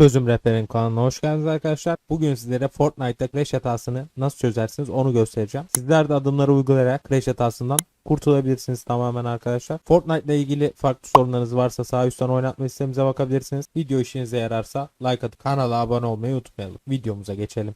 Çözüm Rehberi'nin kanalına hoş geldiniz arkadaşlar. Bugün sizlere Fortnite'da crash hatasını nasıl çözersiniz onu göstereceğim. Sizler de adımları uygulayarak crash hatasından kurtulabilirsiniz tamamen arkadaşlar. Fortnite ile ilgili farklı sorunlarınız varsa sağ üstten oynatma listemize bakabilirsiniz. Video işinize yararsa like atıp kanala abone olmayı unutmayalım. Videomuza geçelim.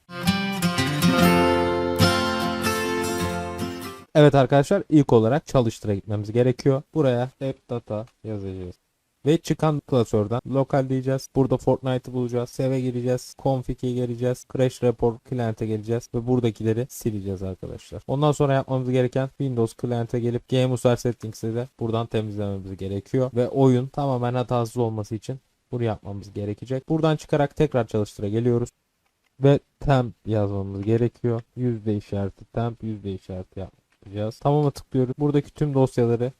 Evet arkadaşlar ilk olarak çalıştıra gitmemiz gerekiyor. Buraya app data yazacağız. Ve çıkan klasörden lokal diyeceğiz. Burada Fortnite'ı bulacağız. Save'e gireceğiz. Config'e geleceğiz. Crash Report Client'e geleceğiz. Ve buradakileri sileceğiz arkadaşlar. Ondan sonra yapmamız gereken Windows Client'e gelip Game User Settings'i de buradan temizlememiz gerekiyor. Ve oyun tamamen hatasız olması için bunu yapmamız gerekecek. Buradan çıkarak tekrar çalıştıra geliyoruz. Ve temp yazmamız gerekiyor. Yüzde işareti temp yüzde işareti yapacağız. Tamam'a tıklıyoruz. Buradaki tüm dosyaları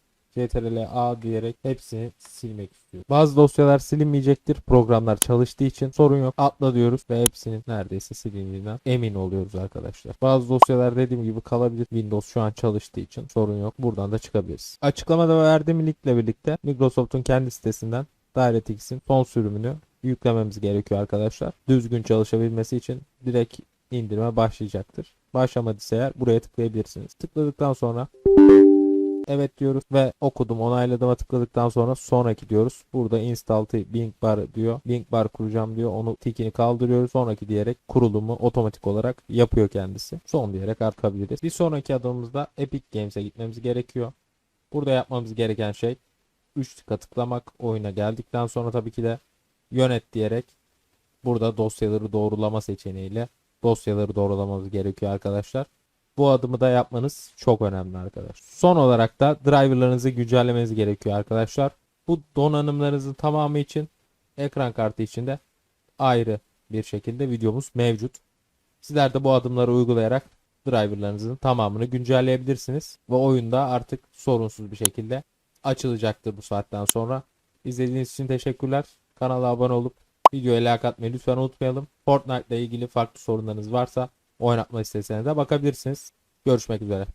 CTRL A diyerek hepsini silmek istiyorum. Bazı dosyalar silinmeyecektir. Programlar çalıştığı için sorun yok. Atla diyoruz ve hepsinin neredeyse silindiğinden emin oluyoruz arkadaşlar. Bazı dosyalar dediğim gibi kalabilir. Windows şu an çalıştığı için sorun yok. Buradan da çıkabiliriz. Açıklamada verdiğim linkle birlikte Microsoft'un kendi sitesinden DirectX'in son sürümünü yüklememiz gerekiyor arkadaşlar. Düzgün çalışabilmesi için direkt indirime başlayacaktır. Başlamadıysa eğer buraya tıklayabilirsiniz. Tıkladıktan sonra Evet diyoruz ve okudum onayladıma tıkladıktan sonra sonraki diyoruz. Burada install Bing bar diyor. Bing bar kuracağım diyor. Onu tikini kaldırıyoruz. Sonraki diyerek kurulumu otomatik olarak yapıyor kendisi. Son diyerek artabiliriz. Bir sonraki adımımızda Epic Games'e gitmemiz gerekiyor. Burada yapmamız gereken şey 3 tıka tıklamak. Oyuna geldikten sonra tabii ki de yönet diyerek burada dosyaları doğrulama seçeneğiyle dosyaları doğrulamamız gerekiyor arkadaşlar. Bu adımı da yapmanız çok önemli arkadaşlar. Son olarak da driverlarınızı güncellemeniz gerekiyor arkadaşlar. Bu donanımlarınızın tamamı için ekran kartı içinde ayrı bir şekilde videomuz mevcut. Sizler de bu adımları uygulayarak driverlarınızın tamamını güncelleyebilirsiniz. Ve oyunda artık sorunsuz bir şekilde açılacaktır bu saatten sonra. İzlediğiniz için teşekkürler. Kanala abone olup videoya like atmayı lütfen unutmayalım. Fortnite ile ilgili farklı sorunlarınız varsa oynatma listesine de bakabilirsiniz. Görüşmek üzere.